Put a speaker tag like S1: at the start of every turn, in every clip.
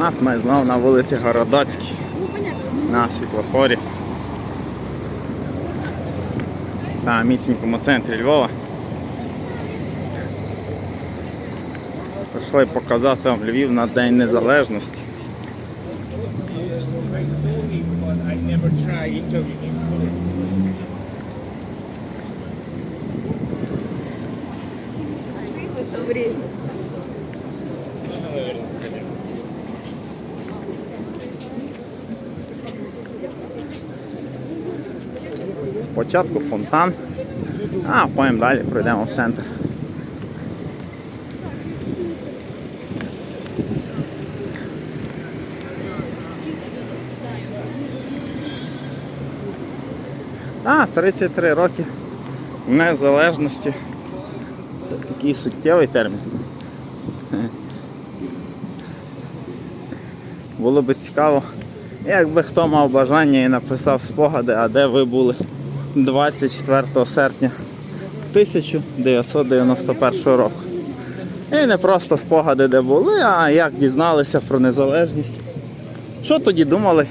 S1: От ми знову на вулиці Городоцькій, на світлофорі. В самісінькому центрі Львова. Прийшли показати вам Львів на День Незалежності.
S2: but
S1: Спочатку фонтан, а потім далі пройдемо в центр. А, 33 роки незалежності. Це такий суттєвий термін. Було би цікаво, якби хто мав бажання і написав спогади, а де ви були 24 серпня 1991 року. І не просто спогади, де були, а як дізналися про незалежність. Що тоді думали?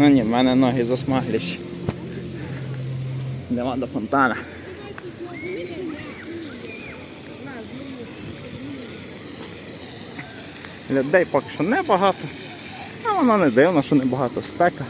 S1: Ну ні, в мене ноги засмагліші. Йдемо до фонтана. Людей поки що небагато, а воно не дивно, що небагато спека.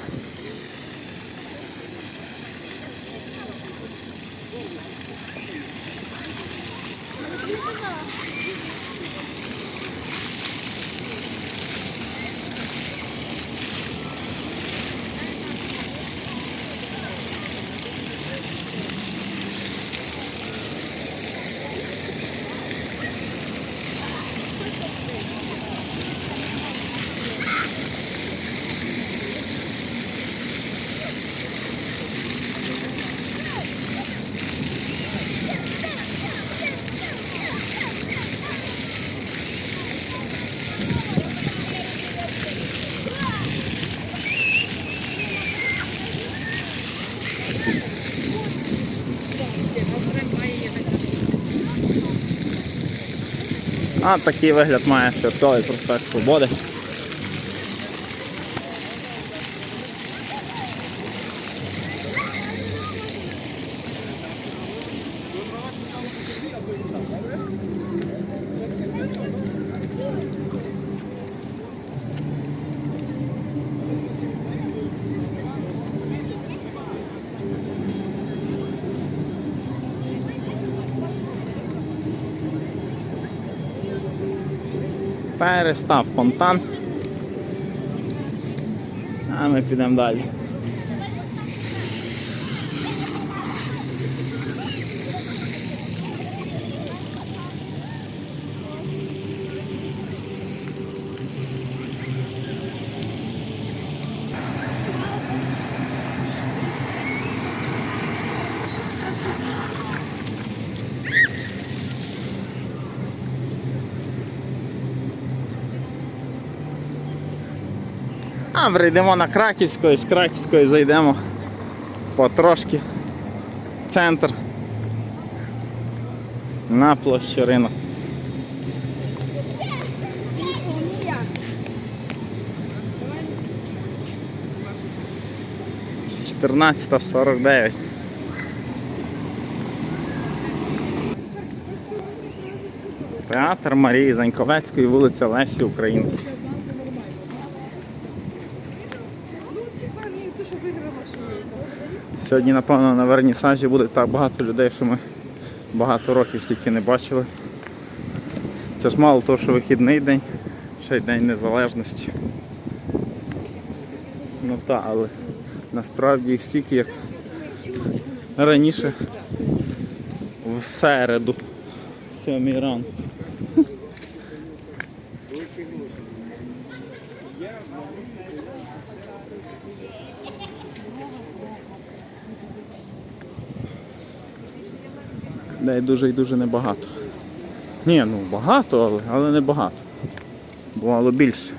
S1: А такий вигляд має святковий проспект Свободи. Перестав фонтан. А ми підемо далі. А прийдемо на Краківську і з Краківської зайдемо потрошки в центр на площу ринок. Чотирнадцята сорок дев'ять. Театр Марії Заньковецької, вулиця Лесі Українки. Сьогодні, напевно, на вернісажі буде так багато людей, що ми багато років стільки не бачили. Це ж мало того, що вихідний день, ще й День Незалежності. Ну так, але насправді їх стільки, як раніше в середу, сьомій ранку. Людей дуже і дуже небагато. Ні, ну багато, але, але не багато. Бувало більше.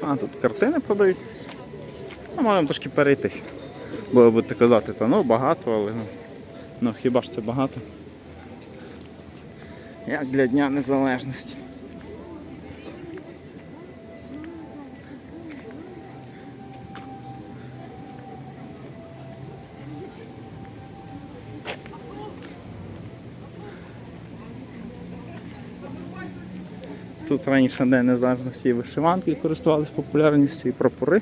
S1: А, тут картини продають. Ну, маємо трошки перейтись. Бо будете казати, та ну багато, але ну, ну хіба ж це багато? Як для Дня Незалежності. Тут раніше День Незалежності вишиванки користувалися популярністю і прапори.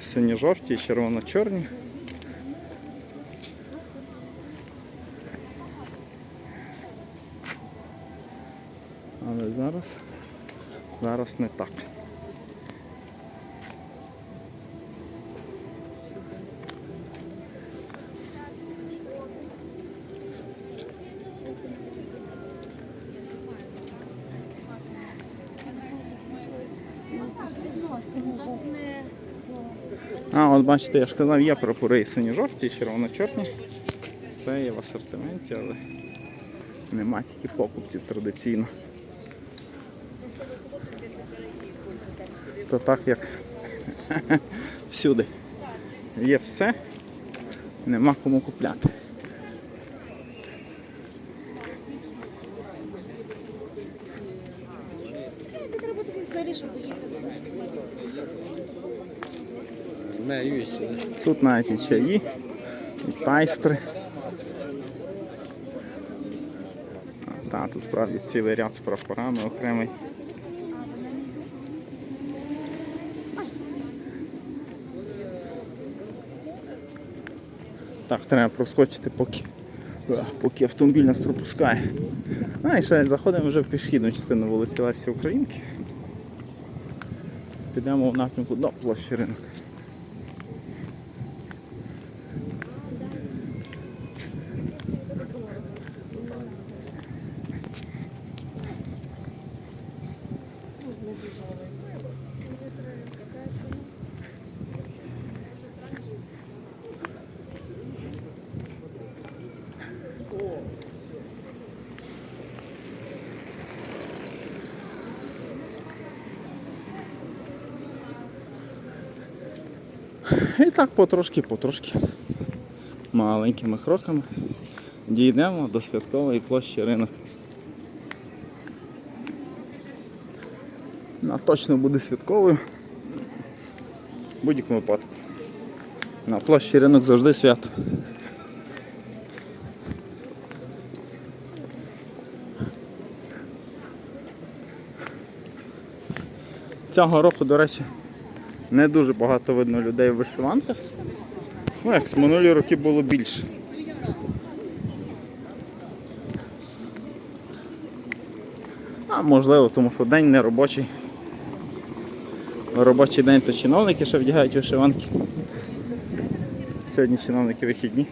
S1: Сині-жовті і червоно-чорні. Але зараз, зараз не так. А, от бачите, я ж казав, є прапори сині-жовті, і червоно-чорні. Все є в асортименті, але нема тільки покупців традиційно. То так як всюди. Є все, нема кому купляти.
S3: Треба таки взагалі, щоб поїхати.
S1: Тут навіть і чаї, і тайстри. А, Та, тут справді цілий ряд з прапорами окремий. Так, треба проскочити, поки, е, поки автомобіль нас пропускає. А, і ще заходимо вже в пішохідну частину вулиці Лесі Українки. Підемо в напрямку до площі ринок. І так потрошки, потрошки, маленькими кроками дійдемо до святкової площі ринок. Вона точно буде святковою. В будь-якому випадку. На площі ринок завжди свято. Цього року, до речі, не дуже багато видно людей в вишиванках. Ну, як з минулі роки було більше. А можливо, тому що день не робочий. Робочий день то чиновники ще вдягають вишиванки. Сьогодні чиновники вихідні.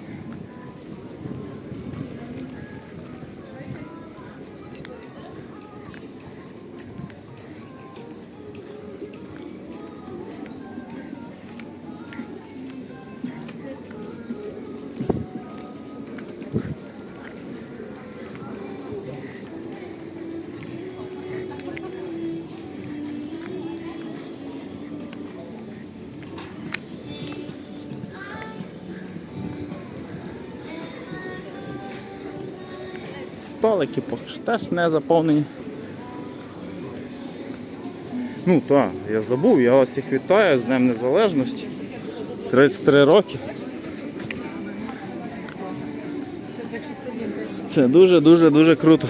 S1: Столики теж не заповнені. Ну так, я забув, я вас всіх вітаю з Днем Незалежності. 33 роки. Це дуже-дуже дуже круто.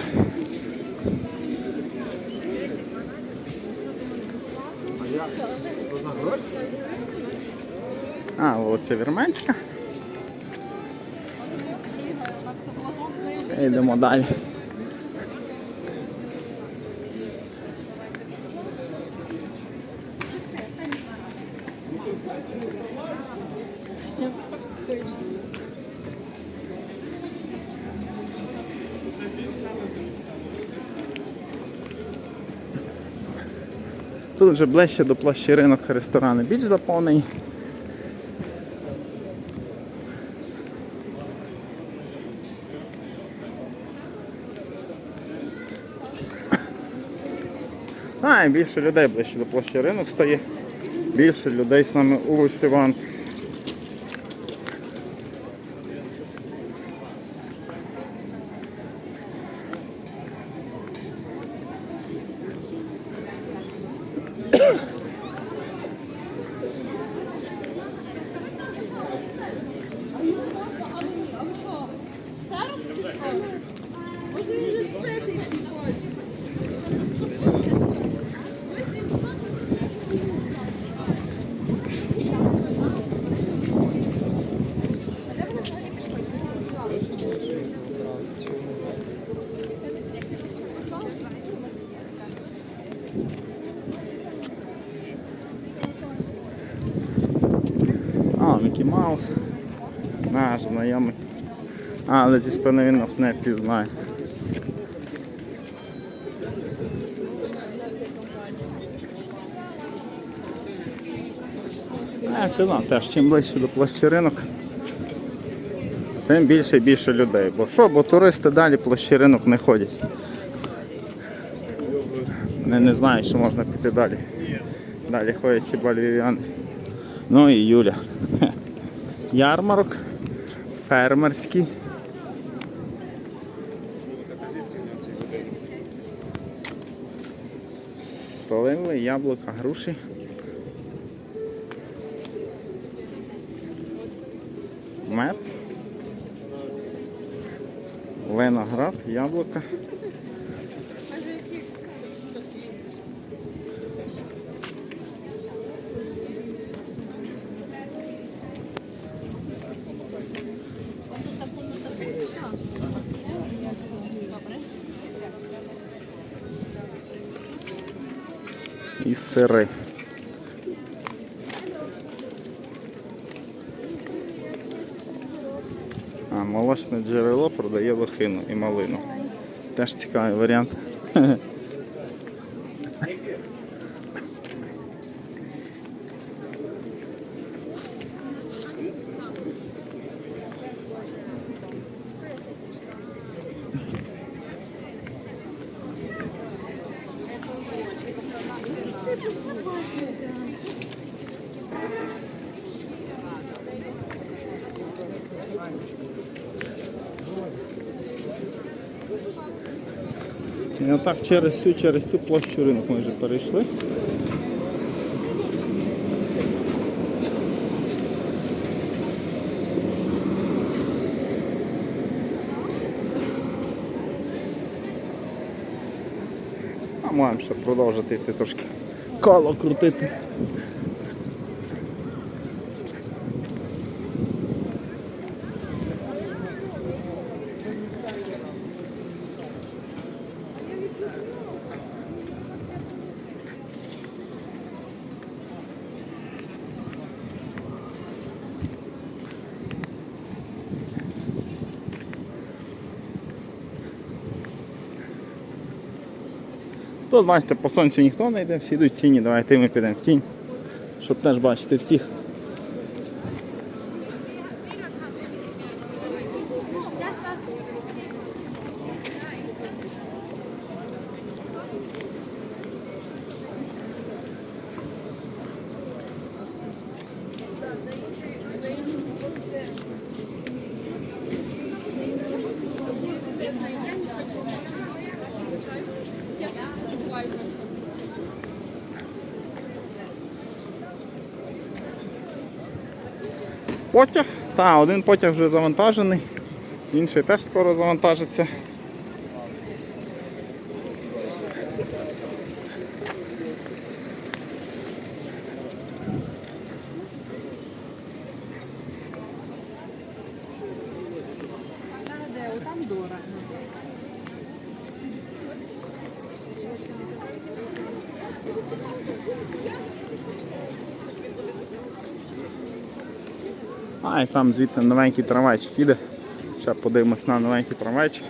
S1: А, оце Вірменська. Йдемо далі. Тут вже ближче до площі ринок ресторани більш заповнені. А, більше людей ближче до площі ринок стає. Більше людей саме у вишиванках. А, Мікі Маус. Наш знайомий. А, але зі спини він нас не пізнає. Я казав, теж чим ближче до площі ринок, тим більше і більше людей. Бо що, бо туристи далі площі ринок не ходять. Не, не знають, що можна піти далі. Далі ходять хіба львів'яни. Ну і Юля. Ярмарок фермерський. Сливи, яблука, груші. Мед. Виноград, яблука. І сири. А, молочне джерело продає лохину і малину. Теж цікавий варіант. І отак через цю через цю площу ринок ми вже перейшли. А маємо ще продовжити йти трошки коло крутити. Тут, бачите, по сонцю ніхто не йде, всі йдуть в тіні, давайте ми підемо в тінь, щоб теж бачити всіх. Потяг? Так, один потяг вже завантажений, інший теж скоро завантажиться. А, і там звідти новенький трамвайчик їде. Ще подивимось на новенький трамвайчик.